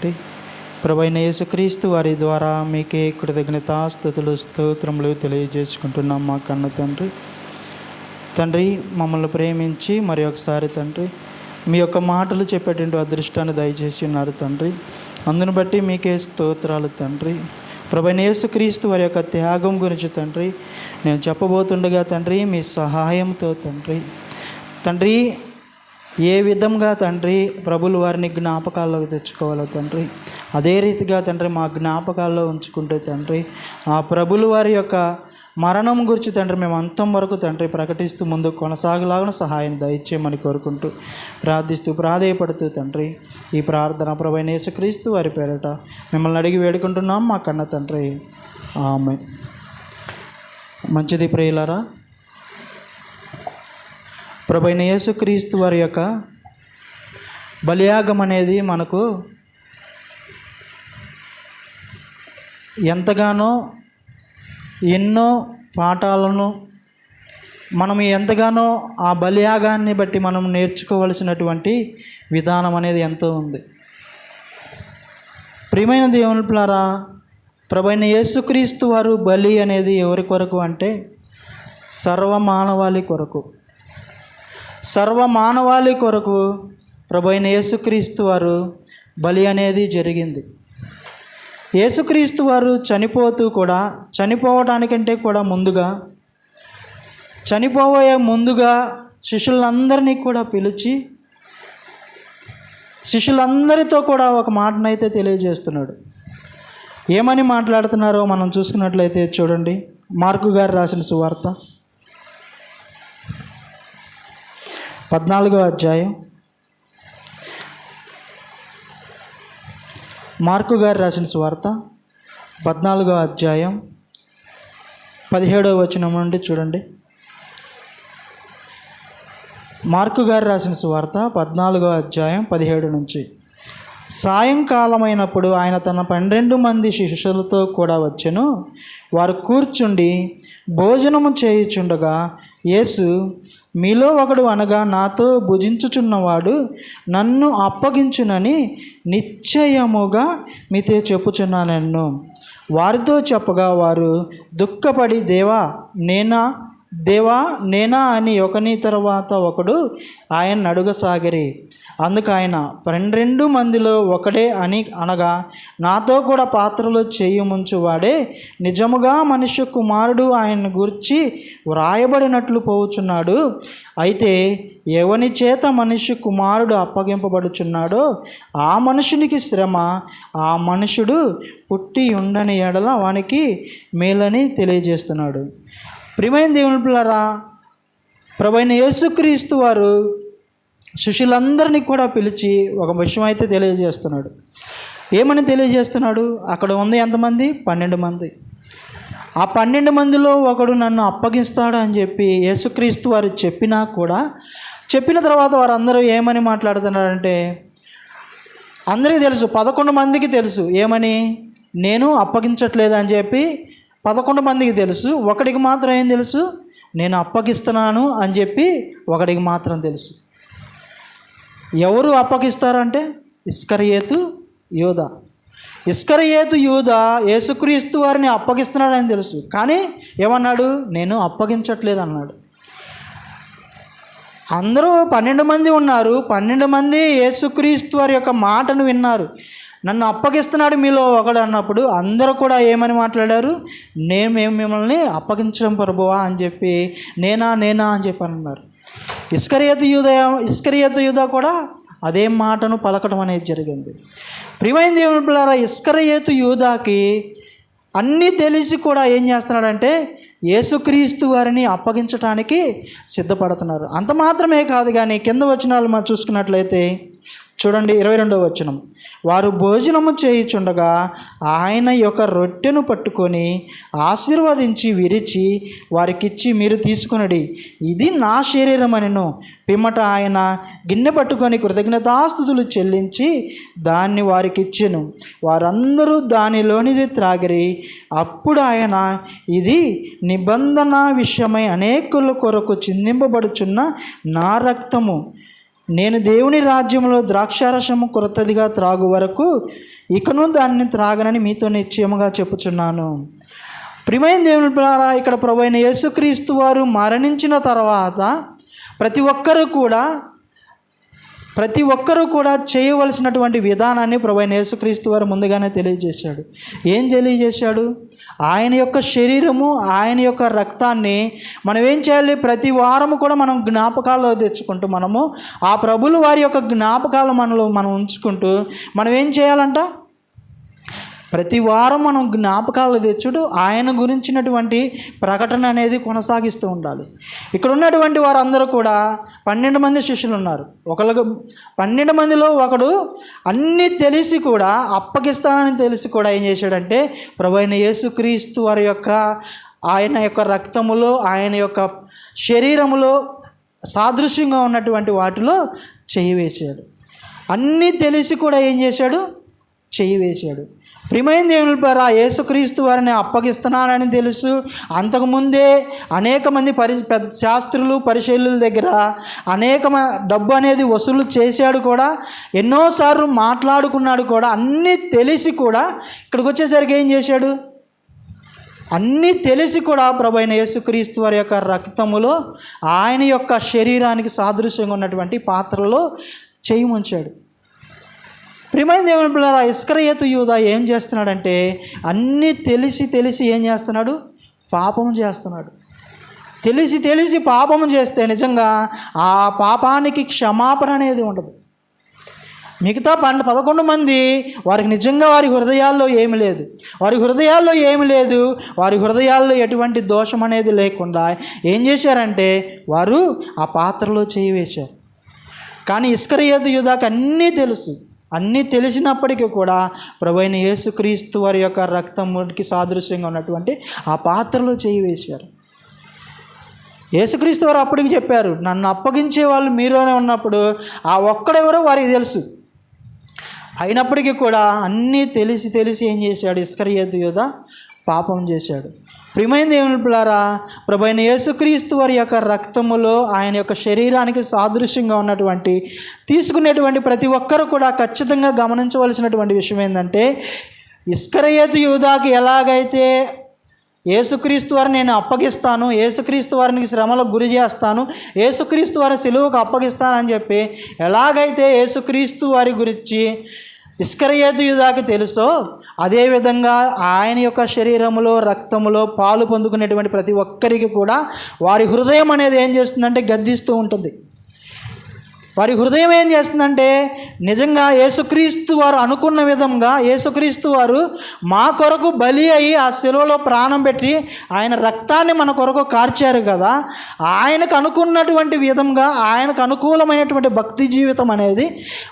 బట్టి ప్రభైన యేసుక్రీస్తు వారి ద్వారా మీకే కృతజ్ఞతాస్థుతులు స్తోత్రములు తెలియజేసుకుంటున్నాం మా కన్న తండ్రి. తండ్రి మమ్మల్ని ప్రేమించి మరి ఒకసారి తండ్రి మీ యొక్క మాటలు చెప్పేటువంటి అదృష్టాన్ని దయచేసి ఉన్నారు తండ్రి. అందును బట్టి మీకే స్తోత్రాలు తండ్రి. ప్రభైన యేసుక్రీస్తు వారి యొక్క త్యాగం గురించి తండ్రి నేను చెప్పబోతుండగా తండ్రి మీ సహాయంతో తండ్రి. తండ్రి ఏ విధంగా తండ్రి ప్రభులు వారిని జ్ఞాపకాల్లోకి తెచ్చుకోవాలో తండ్రి అదే రీతిగా తండ్రి మా జ్ఞాపకాల్లో ఉంచుకుంటే తండ్రి ఆ ప్రభులు వారి యొక్క మరణం గురించి తండ్రి మేము అంతం వరకు తండ్రి ప్రకటిస్తూ ముందు కొనసాగలాగిన సహాయం దయచేయమని కోరుకుంటూ ప్రార్థిస్తూ ప్రాధేయపడుతూ తండ్రి ఈ ప్రార్థన ప్రభైన యేసుక్రీస్తు వారి పేరట మిమ్మల్ని అడిగి వేడుకుంటున్నాం మా కన్న తండ్రి. ఆమె మంచిది ప్రియులరా ప్రభైన యేసుక్రీస్తు వారి యొక్క బలియాగం అనేది మనకు ఎంతగానో ఎన్నో పాఠాలను మనం ఎంతగానో ఆ బలియాగాన్ని బట్టి మనం నేర్చుకోవలసినటువంటి విధానం అనేది ఎంతో ఉంది. ప్రియమైన దేవునులారా ప్రభైన యేసుక్రీస్తు వారు బలి అనేది ఎవరి కొరకు అంటే సర్వమానవాళి కొరకు. సర్వ మానవాళి కొరకు ప్రభైన యేసుక్రీస్తు వారు బలి అనేది జరిగింది. యేసుక్రీస్తు వారు చనిపోతూ కూడా చనిపోవటానికంటే కూడా ముందుగా చనిపోయే ముందుగా శిష్యులందరినీ కూడా పిలిచి శిష్యులందరితో కూడా ఒక మాటనైతే తెలియజేస్తున్నాడు. ఏమని మాట్లాడుతున్నారో మనం చూసుకున్నట్లయితే చూడండి. మార్కు గారు రాసిన సువార్త. పద్నాలుగో అధ్యాయం. మార్కు గారు రాసిన స్వార్త పద్నాలుగో అధ్యాయం పదిహేడవ వచనం నుండి చూడండి. మార్కు గారు రాసిన స్వార్త పద్నాలుగో అధ్యాయం పదిహేడు నుంచి. సాయంకాలమైనప్పుడు ఆయన తన పన్నెండు మంది శిష్యులతో కూడా వచ్చెను. వారు కూర్చుండి భోజనము చేయుచుండగా యేసు మీలో ఒకడు అనగా నాతో భుజించుచున్నవాడు నన్ను అప్పగించునని నిశ్చయముగా మీతో చెప్పుచున్నానన్ను. వారితో చెప్పగా వారు దుఃఖపడి దేవా నేనా దేవా నేనా అని ఒకని తర్వాత ఒకడు ఆయన అడుగసాగిరి. అందుకు ఆయన పన్నెండు మందిలో ఒకడే అని అనగా నాతో కూడా పాత్రలో చేయి ముంచువాడే నిజముగా మనిషి కుమారుడు ఆయన గురించి వ్రాయబడినట్లు పోవుచున్నాడు. అయితే ఎవని చేత మనిషి కుమారుడు అప్పగింపబడుచున్నాడో ఆ మనుషునికి శ్రమ ఆ మనుషుడు పుట్టి ఉండని ఎడల వానికి మేలని తెలియజేస్తున్నాడు. ప్రియమైన దేవుని పిల్లరా ప్రభైన యేసుక్రీస్తు వారు శిష్యులందరినీ కూడా పిలిచి ఒక విషయం అయితే తెలియజేస్తున్నాడు. ఏమని తెలియజేస్తున్నాడు? అక్కడ ఉంది ఎంతమంది? పన్నెండు మంది. ఆ పన్నెండు మందిలో ఒకడు నన్ను అప్పగిస్తాడు అని చెప్పి యేసుక్రీస్తు వారు చెప్పినా కూడా చెప్పిన తర్వాత వారందరూ ఏమని మాట్లాడుతున్నారంటే అందరికీ తెలుసు పదకొండు మందికి తెలుసు ఏమని? నేను అప్పగించట్లేదు అని చెప్పి పదకొండు మందికి తెలుసు ఒకడికి మాత్రం ఏం తెలుసు? నేను అప్పగిస్తున్నాను అని చెప్పి ఒకడికి మాత్రం తెలుసు. ఎవరు అప్పగిస్తారంటే? ఇస్కరియేతు యూద. ఇస్కరియేతు యూద యేసుక్రీస్తు వారిని అప్పగిస్తున్నాడని తెలుసు. కానీ ఏమన్నాడు? నేను అప్పగించట్లేదు అన్నాడు. అందరూ పన్నెండు మంది ఉన్నారు. పన్నెండు మంది యేసుక్రీస్తు వారి యొక్క మాటను విన్నారు. నన్ను అప్పగిస్తున్నాడు మీలో ఒకడు అన్నప్పుడు అందరూ కూడా ఏమని మాట్లాడారు? నేను మేము మిమ్మల్ని అప్పగించడం ప్రభువా? అని చెప్పి నేనా నేనా? అని చెప్పి అన్నారు. ఇస్కరియత యూద ఇస్కరియత యూద కూడా అదే మాటను పలకడం అనేది జరిగింది. ప్రియమైన దేవుని పిల్లరా ఇస్కరయేతు యూదాకి అన్నీ తెలిసి కూడా ఏం చేస్తున్నాడంటే యేసుక్రీస్తు వారిని అప్పగించడానికి సిద్ధపడుతున్నారు. అంత మాత్రమే కాదు కానీ కింద వచనాలు మనం చూసుకున్నట్లయితే చూడండి ఇరవై రెండవ వచనం. వారు భోజనము చేయుచుండగా ఆయన యొక్క రొట్టెను పట్టుకొని ఆశీర్వదించి విరిచి వారికిచ్చి మీరు తీసుకునడి. ఇది నా శరీరం అనిను పిమ్మట ఆయన గిన్నె పట్టుకొని కృతజ్ఞతాస్థుతులు చెల్లించి దాన్ని వారికిచ్చెను. వారందరూ దానిలోనిది త్రాగిరి. అప్పుడు ఆయన ఇది నిబంధన విషయమై అనేకుల కొరకు చిందింపబడుచున్న నా రక్తము. నేను దేవుని రాజ్యంలో ద్రాక్షారసము కొరతదిగా త్రాగు వరకు ఇకను దాన్ని త్రాగనని మీతో నిశ్చయముగా చెప్పుచున్నాను. ప్రిమైన దేవుని ద్వారా ఇక్కడ ప్రభు అయిన యేసుక్రీస్తు వారు మరణించిన తర్వాత ప్రతి ఒక్కరూ కూడా ప్రతి ఒక్కరూ కూడా చేయవలసినటువంటి విధానాన్ని ప్రభు యేసుక్రీస్తు వారు ముందుగానే తెలియజేశాడు. ఏం తెలియజేశాడు? ఆయన యొక్క శరీరము ఆయన యొక్క రక్తాన్ని మనం ఏం చేయాలి? ప్రతి వారము కూడా మనం జ్ఞాపకాల్లో తెచ్చుకుంటూ మనము ఆ ప్రభులు వారి యొక్క జ్ఞాపకాలు మనలో మనం ఉంచుకుంటూ మనం ఏం చేయాలంట? ప్రతి వారం మనం జ్ఞాపకాలు తెచ్చుడు ఆయన గురించినటువంటి ప్రకటన అనేది కొనసాగిస్తూ ఉండాలి. ఇక్కడ ఉన్నటువంటి వారందరూ కూడా పన్నెండు మంది శిష్యులు ఉన్నారు. ఒకళ్ళకు పన్నెండు మందిలో ఒకడు అన్నీ తెలిసి కూడా అప్పగిస్తానని తెలిసి కూడా ఏం చేశాడంటే ప్రభు అయిన యేసుక్రీస్తు వారి యొక్క ఆయన యొక్క రక్తములో ఆయన యొక్క శరీరములో సాదృశ్యంగా ఉన్నటువంటి వాటిలో చేయి వేశాడు. అన్నీ తెలిసి కూడా ఏం చేశాడు? చేయి వేశాడు. ప్రియమైన దేవుని ద్వారా యేసుక్రీస్తు వారిని అప్పగిస్తున్నానని తెలుసు. అంతకుముందే అనేక మంది పరి పెద్ద శాస్త్రులు పరిశీలుల దగ్గర అనేక డబ్బు అనేది వసూలు చేశాడు కూడా. ఎన్నోసార్లు మాట్లాడుకున్నాడు కూడా. అన్నీ తెలిసి కూడా ఇక్కడికి వచ్చేసరికి ఏం చేశాడు? అన్నీ తెలిసి కూడా ప్రభు అయిన యేసుక్రీస్తు వారి యొక్క రక్తములో ఆయన యొక్క శరీరానికి సాదృశ్యంగా ఉన్నటువంటి పాత్రలో చేయి ముంచాడు. ప్రియమైన దేవుని పిల్లరా ఇస్కరయేతు యూదా ఏం చేస్తున్నాడంటే అన్నీ తెలిసి తెలిసి ఏం చేస్తున్నాడు? పాపం చేస్తున్నాడు. తెలిసి తెలిసి పాపం చేస్తే నిజంగా ఆ పాపానికి క్షమాపణ అనేది ఉండదు. మిగతా పన్నెండు పదకొండు మంది వారికి నిజంగా వారి హృదయాల్లో ఏమి లేదు. వారి హృదయాల్లో ఏమి లేదు. వారి హృదయాల్లో ఎటువంటి దోషం అనేది లేకుండా ఏం చేశారంటే వారు ఆ పాత్రలో చేయి వేశారు. కానీ ఇస్కరయేతు యూదాకు అన్నీ తెలుసు. అన్నీ తెలిసినప్పటికీ కూడా ప్రభు అయిన యేసుక్రీస్తు వారి యొక్క రక్తమునికి సాదృశ్యంగా ఉన్నటువంటి ఆ పాత్రలో చేయి వేశారు. యేసుక్రీస్తు వారు అప్పటికి చెప్పారు నన్ను అప్పగించే వాళ్ళు మీలోనే ఉన్నప్పుడు ఆ ఒక్కడెవరో వారికి తెలుసు. అయినప్పటికీ కూడా అన్నీ తెలిసి తెలిసి ఏం చేశాడు? ఇస్కరియతు యోధ పాపం చేశాడు. ప్రియమైన దేవుని పిల్లారా ప్రభైన యేసుక్రీస్తు వారి యొక్క రక్తములో ఆయన యొక్క శరీరానికి సాదృశ్యంగా ఉన్నటువంటి తీసుకునేటువంటి ప్రతి ఒక్కరు కూడా ఖచ్చితంగా గమనించవలసినటువంటి విషయం ఏంటంటే ఇస్కరయేతు యూదాకి ఎలాగైతే ఏసుక్రీస్తు వారిని నేను అప్పగిస్తాను ఏసుక్రీస్తు వారిని శ్రమలకు గురి చేస్తాను ఏసుక్రీస్తు వారి సెలువుకు అప్పగిస్తానని చెప్పి ఎలాగైతే ఏసుక్రీస్తు వారి గురించి ఇస్కరయేతు యూదాకి తెలుసో అదేవిధంగా ఆయన యొక్క శరీరములో రక్తములో పాలు పొందుకునేటువంటి ప్రతి ఒక్కరికి కూడా వారి హృదయం అనేది ఏం చేస్తుందంటే గద్దిస్తూ ఉంటుంది. వారి హృదయం ఏం చేస్తుందంటే నిజంగా యేసుక్రీస్తు వారు అనుకున్న విధంగా యేసుక్రీస్తు వారు మా కొరకు బలి అయి ఆ శిలువలో ప్రాణం పెట్టి ఆయన రక్తాన్ని మన కొరకు కార్చారు కదా ఆయనకు అనుకున్నటువంటి విధంగా ఆయనకు అనుకూలమైనటువంటి భక్తి జీవితం అనేది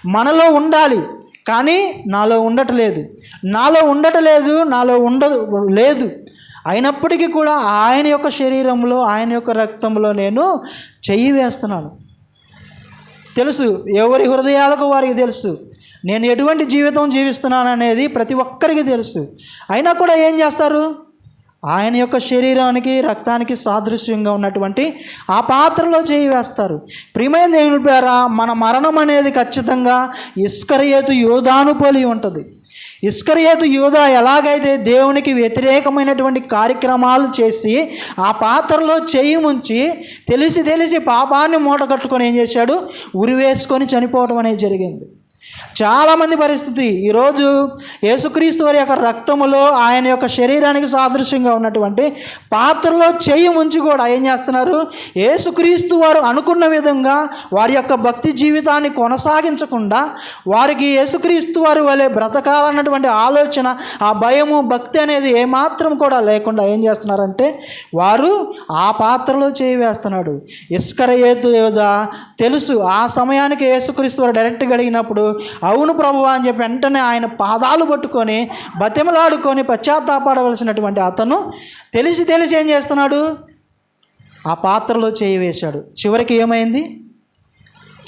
మనలో ఉండాలి. కానీ నాలో ఉండటలేదు నాలో ఉండటలేదు నాలో ఉండదు లేదు. అయినప్పటికీ కూడా ఆయన యొక్క శరీరంలో ఆయన యొక్క రక్తంలో నేను చెయ్యి వేస్తున్నాను. తెలుసు ఎవరి హృదయాలకు వారికి తెలుసు. నేను ఎటువంటి జీవితం జీవిస్తున్నాను అనేది ప్రతి ఒక్కరికి తెలుసు. అయినా కూడా ఏం చేస్తారు? ఆయన యొక్క శరీరానికి రక్తానికి సాదృశ్యంగా ఉన్నటువంటి ఆ పాత్రలో చేయి వేస్తారు. ప్రియమైన దేవుని ద్వారా మన మరణం అనేది ఖచ్చితంగా ఇస్కరియేతు యోధాను పోలి ఉంటుంది. ఇస్కరియేతు యూదా ఎలాగైతే దేవునికి వ్యతిరేకమైనటువంటి కార్యక్రమాలు చేసి ఆ పాత్రలో చేయి ముంచి తెలిసి తెలిసి పాపాన్ని మూట కట్టుకొని ఏం చేశాడు? ఉరివేసుకొని చనిపోవడం అనేది జరిగింది. చాలామంది పరిస్థితి. ఈరోజు యేసుక్రీస్తు వారి యొక్క రక్తములో ఆయన యొక్క శరీరానికి సాదృశ్యంగా ఉన్నటువంటి పాత్రలో చేయి ఉంచి కూడా ఏం చేస్తున్నారు? యేసుక్రీస్తు వారు అనుకున్న విధంగా వారి యొక్క భక్తి జీవితాన్ని కొనసాగించకుండా వారికి యేసుక్రీస్తు వారి వలె బ్రతకాలన్నటువంటి ఆలోచన ఆ భయము భక్తి అనేది ఏమాత్రం కూడా లేకుండా ఏం చేస్తున్నారంటే వారు ఆ పాత్రలో చేయి వేస్తున్నాడు. ఇస్కర ఏతు యోధ తెలుసు ఆ సమయానికి యేసుక్రీస్తు వారు డైరెక్ట్గా అడిగినప్పుడు అవును ప్రభు అని చెప్పి వెంటనే ఆయన పాదాలు పట్టుకొని బతిమలాడుకొని పశ్చాత్తాపడవలసినటువంటి అతను తెలిసి తెలిసి ఏం చేస్తున్నాడు? ఆ పాత్రలో చేయి వేశాడు. చివరికి ఏమైంది?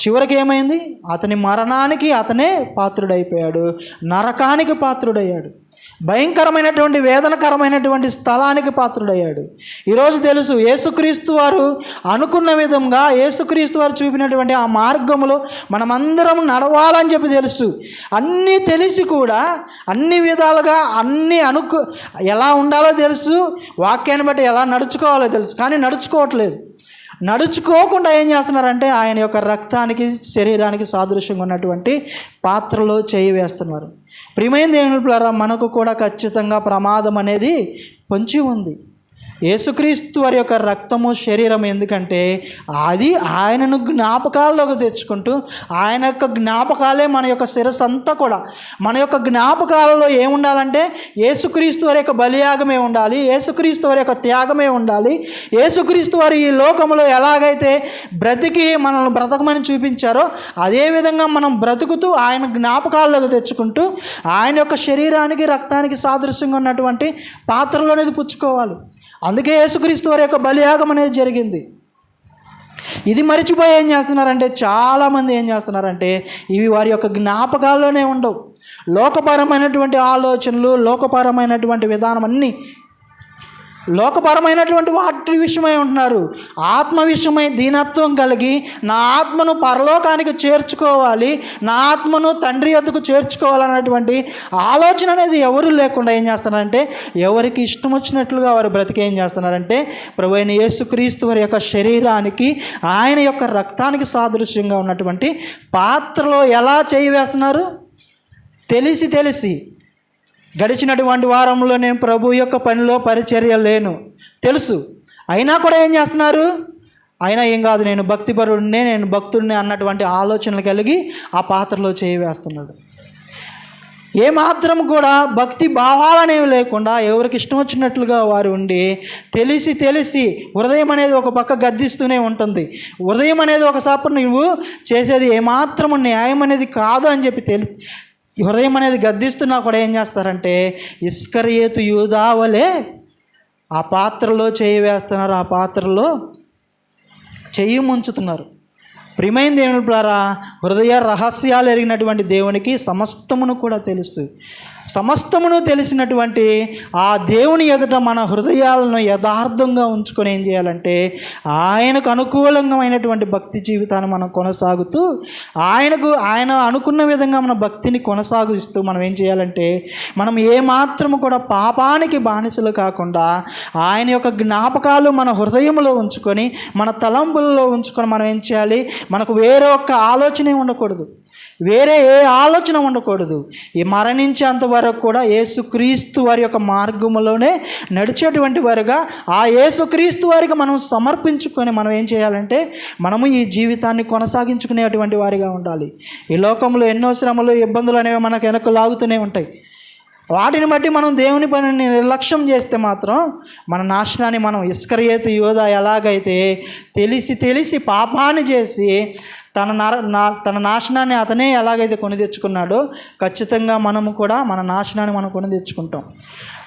చివరికి ఏమైంది? అతని మరణానికి అతనే పాత్రుడైపోయాడు. నరకానికి పాత్రుడయ్యాడు. భయంకరమైనటువంటి వేదనకరమైనటువంటి స్థలానికి పాత్రుడయ్యాడు. ఈరోజు తెలుసు యేసుక్రీస్తు వారు అనుకున్న విధంగా యేసుక్రీస్తు వారు చూపినటువంటి ఆ మార్గంలో మనమందరం నడవాలని చెప్పి తెలుసు. అన్నీ తెలిసి కూడా అన్ని విధాలుగా అన్ని అనుకు ఎలా ఉండాలో తెలుసు వాక్యాన్ని బట్టి ఎలా నడుచుకోవాలో తెలుసు. కానీ నడుచుకోవట్లేదు. నడుచుకోకుండా ఏం చేస్తున్నారంటే ఆయన యొక్క రక్తానికి శరీరానికి సాదృశ్యంగా ఉన్నటువంటి పాత్రలో చేయి వేస్తున్నారు. ప్రియమైన దేవుని మనకు కూడా ఖచ్చితంగా ప్రమాదం అనేది పొంచి ఉంది. యేసుక్రీస్తు వారి యొక్క రక్తము శరీరం ఎందుకంటే అది ఆయనను జ్ఞాపకాల్లోకి తెచ్చుకుంటూ ఆయన యొక్క జ్ఞాపకాలే మన యొక్క శిరస్సు అంతా కూడా. మన యొక్క జ్ఞాపకాలలో ఏముండాలంటే యేసుక్రీస్తు వారి యొక్క బలియాగమే ఉండాలి యేసుక్రీస్తు వారి యొక్క త్యాగమే ఉండాలి. యేసుక్రీస్తు వారి ఈ లోకంలో ఎలాగైతే బ్రతికి మనల్ని బ్రతకమని చూపించారో అదేవిధంగా మనం బ్రతుకుతూ ఆయన జ్ఞాపకాల్లోకి తెచ్చుకుంటూ ఆయన యొక్క శరీరానికి రక్తానికి సాదృశ్యంగా ఉన్నటువంటి పాత్రలో అనేది పుచ్చుకోవాలి. అందుకే యేసుక్రీస్తు వారి యొక్క బలియాగం అనేది జరిగింది. ఇది మర్చిపోయి ఏం చేస్తున్నారంటే చాలామంది ఏం చేస్తున్నారంటే ఇవి వారి యొక్క జ్ఞాపకాల్లోనే ఉండవు. లోకపరమైనటువంటి ఆలోచనలు లోకపరమైనటువంటి విధానం అన్నీ లోకపరమైనటువంటి వాటి విషయమై ఉంటున్నారు. ఆత్మ విషయమై దీనత్వం కలిగి నా ఆత్మను పరలోకానికి చేర్చుకోవాలి నా ఆత్మను తండ్రి ఎద్దుకు చేర్చుకోవాలన్నటువంటి ఆలోచన అనేది ఎవరు లేకుండా ఏం చేస్తున్నారంటే ఎవరికి ఇష్టం వచ్చినట్లుగా వారు బ్రతికి ఏం చేస్తున్నారంటే ప్రభు అయిన యేసుక్రీస్తు వారి యొక్క శరీరానికి ఆయన యొక్క రక్తానికి సాదృశ్యంగా ఉన్నటువంటి పాత్రలో ఎలా చేయి వేస్తున్నారు? తెలిసి తెలిసి గడిచినటువంటి వారంలో నేను ప్రభు యొక్క పనిలో పరిచర్య లేను. తెలుసు. అయినా కూడా ఏం చేస్తున్నారు? అయినా ఏం కాదు నేను భక్తిపరుడినే నేను భక్తుడిని అన్నటువంటి ఆలోచనలు కలిగి ఆ పాత్రలో చేయవేస్తున్నాడు. ఏమాత్రం కూడా భక్తి భావాలనేవి లేకుండా ఎవరికి ఇష్టం వచ్చినట్లుగా వారు ఉండి తెలిసి తెలిసి హృదయం అనేది ఒక పక్క గద్దిస్తూనే ఉంటుంది. హృదయం అనేది ఒకసారి నువ్వు చేసేది ఏమాత్రం న్యాయం అనేది కాదు అని చెప్పి తెలి హృదయం అనేది గద్దిస్తున్నా కూడా ఏం చేస్తారంటే ఇస్కరియేతు యూదావలే ఆ పాత్రలో చేయి వేస్తున్నారు ఆ పాత్రలో చెయ్యి ముంచుతున్నారు. ప్రియమైన దేవుని ద్వారా హృదయ రహస్యాలు ఎరిగినటువంటి దేవునికి సమస్తమును కూడా తెలుస్తుంది సమస్తమును తెలిసినటువంటి ఆ దేవుని ఎదుట మన హృదయాలను యథార్థంగా ఉంచుకొని ఏం చేయాలంటే ఆయనకు అనుకూలంగామైనటువంటి భక్తి జీవితాన్ని మనం కొనసాగుతూ ఆయనకు ఆయన అనుకున్న విధంగా మన భక్తిని కొనసాగిస్తూ మనం ఏం చేయాలంటే మనం ఏమాత్రము కూడా పాపానికి బానిసలు కాకుండా ఆయన యొక్క జ్ఞాపకాలు మన హృదయంలో ఉంచుకొని మన తలంపులలో ఉంచుకొని మనం ఏం చేయాలి? మనకు వేరే ఒక్క ఆలోచనే ఉండకూడదు. వేరే ఏ ఆలోచన ఉండకూడదు. ఈ మరణించేంత వరకు కూడా ఏసుక్రీస్తు వారి యొక్క మార్గంలోనే నడిచేటువంటి వారుగా ఆ యేసుక్రీస్తు వారికి మనం సమర్పించుకొని మనం ఏం చేయాలంటే మనము ఈ జీవితాన్ని కొనసాగించుకునేటువంటి వారిగా ఉండాలి. ఈ లోకంలో ఎన్నో శ్రమలు ఇబ్బందులు అనేవి మనకు వెనక లాగుతూనే ఉంటాయి. వాటిని బట్టి మనం దేవుని పనిని నిర్లక్ష్యం చేస్తే మాత్రం మన నాశనాన్ని మనం ఇస్కరియేతు యోధ ఎలాగైతే తెలిసి తెలిసి పాపాన్ని చేసి తన నర నా తన నాశనాన్ని అతనే ఎలాగైతే కొని తెచ్చుకున్నాడో ఖచ్చితంగా మనము కూడా మన నాశనాన్ని మనం కొని తెచ్చుకుంటాం.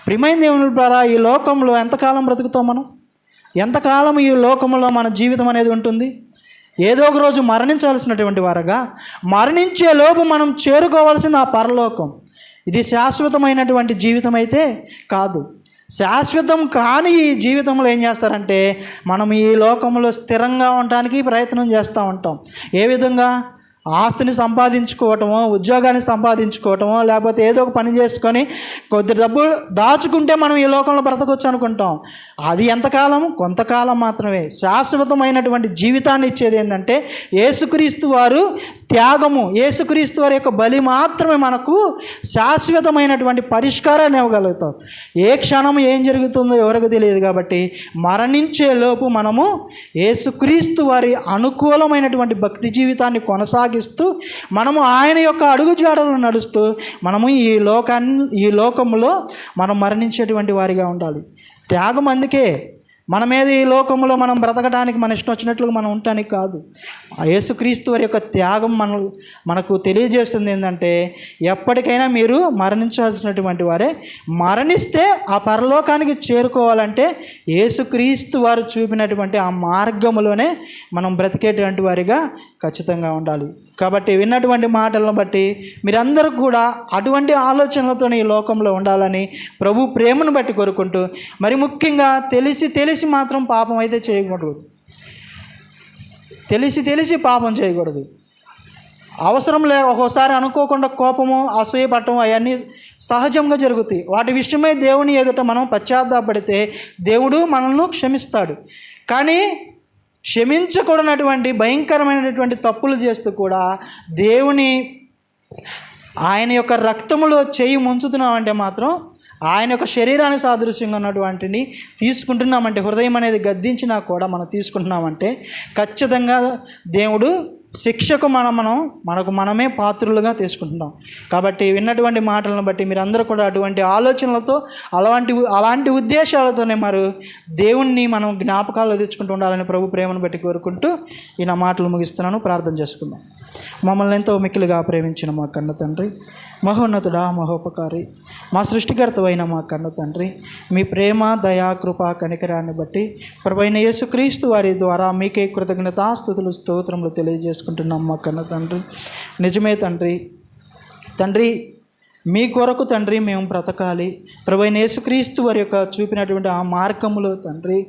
ప్రిమైన దేవుని ద్వారా ఈ లోకంలో ఎంతకాలం బ్రతుకుతాం మనం? ఎంతకాలం ఈ లోకంలో మన జీవితం అనేది ఉంటుంది? ఏదో ఒక రోజు మరణించాల్సినటువంటి వారుగా మరణించే లోపు మనం చేరుకోవాల్సింది ఆ పరలోకం. ఇది శాశ్వతమైనటువంటి జీవితం అయితే కాదు. శాశ్వతం కాని ఈ జీవితంలో ఏం చేస్తారంటే మనం ఈ లోకంలో స్థిరంగా ఉండటానికి ప్రయత్నం చేస్తూ ఉంటాం. ఏ విధంగా? ఆస్తిని సంపాదించుకోవటమో ఉద్యోగాన్ని సంపాదించుకోవటమో లేకపోతే ఏదో ఒక పని చేసుకొని కొద్ది డబ్బులు దాచుకుంటే మనం ఈ లోకంలో బ్రతకొచ్చు అనుకుంటాం. అది ఎంతకాలం? కొంతకాలం మాత్రమే. శాశ్వతమైనటువంటి జీవితాన్ని ఇచ్చేది ఏంటంటే ఏసుక్రీస్తు వారు త్యాగము ఏసుక్రీస్తు వారి యొక్క బలి మాత్రమే మనకు శాశ్వతమైనటువంటి పరిష్కారాన్ని ఇవ్వగలుగుతాం. ఏ క్షణం ఏం జరుగుతుందో ఎవరికి తెలియదు కాబట్టి మరణించే లోపు మనము ఏసుక్రీస్తు వారి అనుకూలమైనటువంటి భక్తి జీవితాన్ని కొనసాగిస్తూ మనము ఆయన యొక్క అడుగుజాడలను నడుస్తూ మనము ఈ లోకాన్ని ఈ లోకంలో మనం మరణించేటువంటి వారిగా ఉండాలి. త్యాగం అందుకే మన మీద ఈ లోకంలో మనం బ్రతకడానికి మన ఇష్టం వచ్చినట్లుగా మనం ఉండటానికి కాదు. ఆ యేసుక్రీస్తు వారి యొక్క త్యాగం మన మనకు తెలియజేస్తుంది ఏంటంటే ఎప్పటికైనా మీరు మరణించాల్సినటువంటి వారే మరణిస్తే ఆ పరలోకానికి చేరుకోవాలంటే యేసుక్రీస్తు వారు చూపినటువంటి ఆ మార్గంలోనే మనం బ్రతికేటువంటి వారిగా ఖచ్చితంగా ఉండాలి. కాబట్టి విన్నటువంటి మాటలను బట్టి మీరందరూ కూడా అటువంటి ఆలోచనలతో ఈ లోకంలో ఉండాలని ప్రభు ప్రేమను బట్టి కోరుకుంటూ మరి ముఖ్యంగా తెలిసి తెలిసి మాత్రం పాపం అయితే చేయకూడదు. తెలిసి తెలిసి పాపం చేయకూడదు. అవసరం లే ఒక్కోసారి అనుకోకుండా కోపము అసూయ పట్టడం అవన్నీ సహజంగా జరుగుతాయి. వాటి విషయమై దేవుని ఎదుట మనం పశ్చాత్తాపడితే దేవుడు మనల్ని క్షమిస్తాడు. కానీ క్షమించకూడనటువంటి భయంకరమైనటువంటి తప్పులు చేస్తూ కూడా దేవుని ఆయన యొక్క రక్తములో చేయి ముంచుతున్నామంటే మాత్రం ఆయన యొక్క శరీరాన్ని సాదృశ్యంగా ఉన్నటువంటిని తీసుకుంటున్నామంటే హృదయం అనేది గద్దించినా కూడా మనం తీసుకుంటున్నామంటే ఖచ్చితంగా దేవుడు శిక్షకు మనం మనం మనకు మనమే పాత్రులుగా తీసుకుంటున్నాం. కాబట్టి విన్నటువంటి మాటలను బట్టి మీరు అందరూ కూడా అటువంటి ఆలోచనలతో అలాంటి అలాంటి ఉద్దేశాలతోనే మరి దేవుణ్ణి మనం జ్ఞాపకాలు తెచ్చుకుంటూ ఉండాలని ప్రభు ప్రేమను బట్టి కోరుకుంటూ ఈ నా మాటలు ముగిస్తున్నాను. ప్రార్థన చేసుకుందాం. మమ్మల్ని ఎంతో మిక్కిలిగా ప్రేమించిన మా కన్న తండ్రి. మహోన్నతుడా మహోపకారి. మా సృష్టికర్తవైన మా కన్న తండ్రి. మీ ప్రేమ దయా కృప కనికరాన్ని బట్టి ప్రభైన యేసుక్రీస్తు వారి ద్వారా మీకే కృతజ్ఞతాస్థుతులు స్తోత్రములు తెలియజేసుకుంటున్నాం మా కన్న తండ్రి. నిజమే తండ్రి. తండ్రి మీ కొరకు తండ్రి మేము బ్రతకాలి. ప్రభు యేసుక్రీస్తు వారి యొక్క చూపినటువంటి ఆ మార్గములో తండ్రి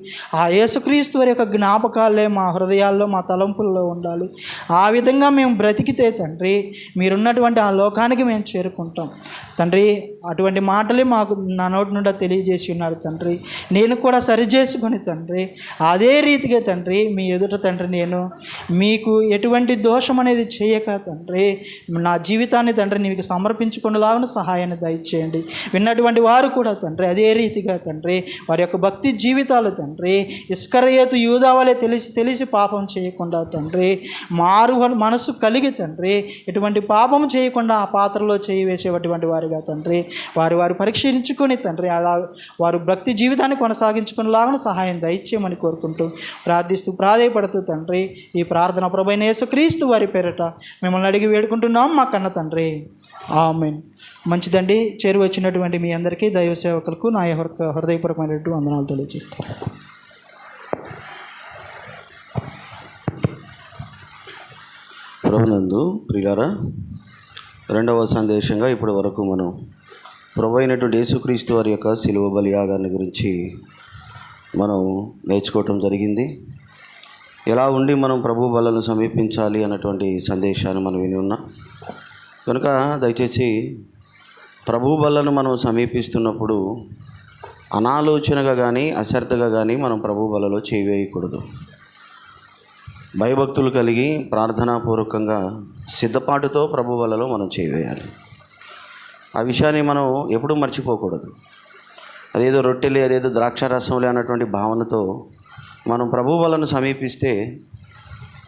ఆ యేసుక్రీస్తు వారి యొక్క జ్ఞాపకాలే మా హృదయాల్లో మా తలంపుల్లో ఉండాలి. ఆ విధంగా మేము బ్రతికితే తండ్రి మీరున్నటువంటి ఆ లోకానికి మేము చేరుకుంటాం. తండ్రి అటువంటి మాటలే మాకు నా నోటి నుండి తెలియజేసి ఉన్నాడు తండ్రి. నేను కూడా సరి చేసుకొని తండ్రి అదే రీతిగా తండ్రి మీ ఎదుట తండ్రి నేను మీకు ఎటువంటి దోషం అనేది చేయక తండ్రి నా జీవితాన్ని తండ్రి నీకు సమర్పించుకునేలాగా సహాయాన్ని దయచేయండి. విన్నటువంటి వారు కూడా తండ్రి అదే రీతిగా తండ్రి వారి యొక్క భక్తి జీవితాలు తండ్రి ఇస్కరయేతు యూదావలే తెలిసి తెలిసి పాపం చేయకుండా తండ్రి మారు మనసు కలిగి తండ్రి ఎటువంటి పాపం చేయకుండా ఆ పాత్రలో చేయి వేసేటువంటి వారిగా తండ్రి వారి వారు పరీక్షించుకొని తండ్రి అలా వారు భక్తి జీవితాన్ని కొనసాగించుకునేలాగా సహాయం దయచేయమని కోరుకుంటూ ప్రార్థిస్తూ ప్రాధేయపడుతూ తండ్రి ఈ ప్రార్థన ప్రభైన యేసుక్రీస్తు వారి పేరట మిమ్మల్ని అడిగి వేడుకుంటున్నాం మా కన్న తండ్రి. ఆమెన్. మంచిదండి. చేరు వచ్చినటువంటి మీ అందరికీ దైవ సేవకులకు నా యొక్క హృదయపూర్వకమైనటువంటి వందనాలు తెలియజేస్తాను ప్రభునందు ప్రియులారా రెండవ సందేశంగా ఇప్పటి వరకు మనం ప్రభు అయినటువంటి యేసుక్రీస్తు వారి యొక్క శిలువ బలియాగాన్ని గురించి మనం నేర్చుకోవటం జరిగింది. ఎలా ఉండి మనం ప్రభు బలను సమీపించాలి అన్నటువంటి సందేశాన్ని మనం విని ఉన్నాం. కనుక దయచేసి ప్రభు బలను మనం సమీపిస్తున్నప్పుడు అనాలోచనగా కానీ అశ్రద్ధగా కానీ మనం ప్రభు బలలో చేయవేయకూడదు. భయభక్తులు కలిగి ప్రార్థనాపూర్వకంగా సిద్ధపాటుతో ప్రభు వలలో మనం చేయవేయాలి. ఆ విషయాన్ని మనం ఎప్పుడూ మర్చిపోకూడదు. అదేదో రొట్టెలే అదేదో ద్రాక్షారసంలే అన్నటువంటి భావనతో మనం ప్రభు వలను సమీపిస్తే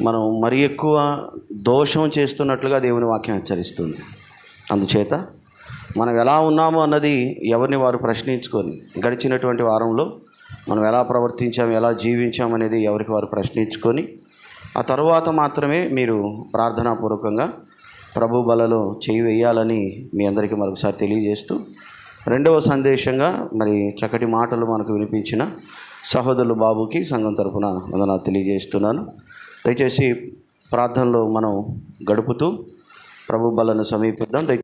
మనం మరి ఎక్కువ దోషం చేస్తున్నట్లుగా దేవుని వాక్యం హెచ్చరిస్తుంది. అందుచేత మనం ఎలా ఉన్నామో అన్నది ఎవరిని వారు ప్రశ్నించుకొని గడిచినటువంటి వారంలో మనం ఎలా ప్రవర్తించాం ఎలా జీవించాం అనేది ఎవరికి వారు ప్రశ్నించుకొని ఆ తరువాత మాత్రమే మీరు ప్రార్థనాపూర్వకంగా ప్రభు బలలో చేయి వేయాలని మీ అందరికీ మరొకసారి తెలియజేస్తూ రెండవ సందేశంగా మరి చక్కటి మాటలు మనకు వినిపించిన సహోదరులు బాబుకి సంఘం తరపున వందనాలు తెలియజేస్తున్నాను. దయచేసి ప్రార్థనలో మనం గడుపుతూ ప్రభు బలను సమీపిద్దాం. దయచేసి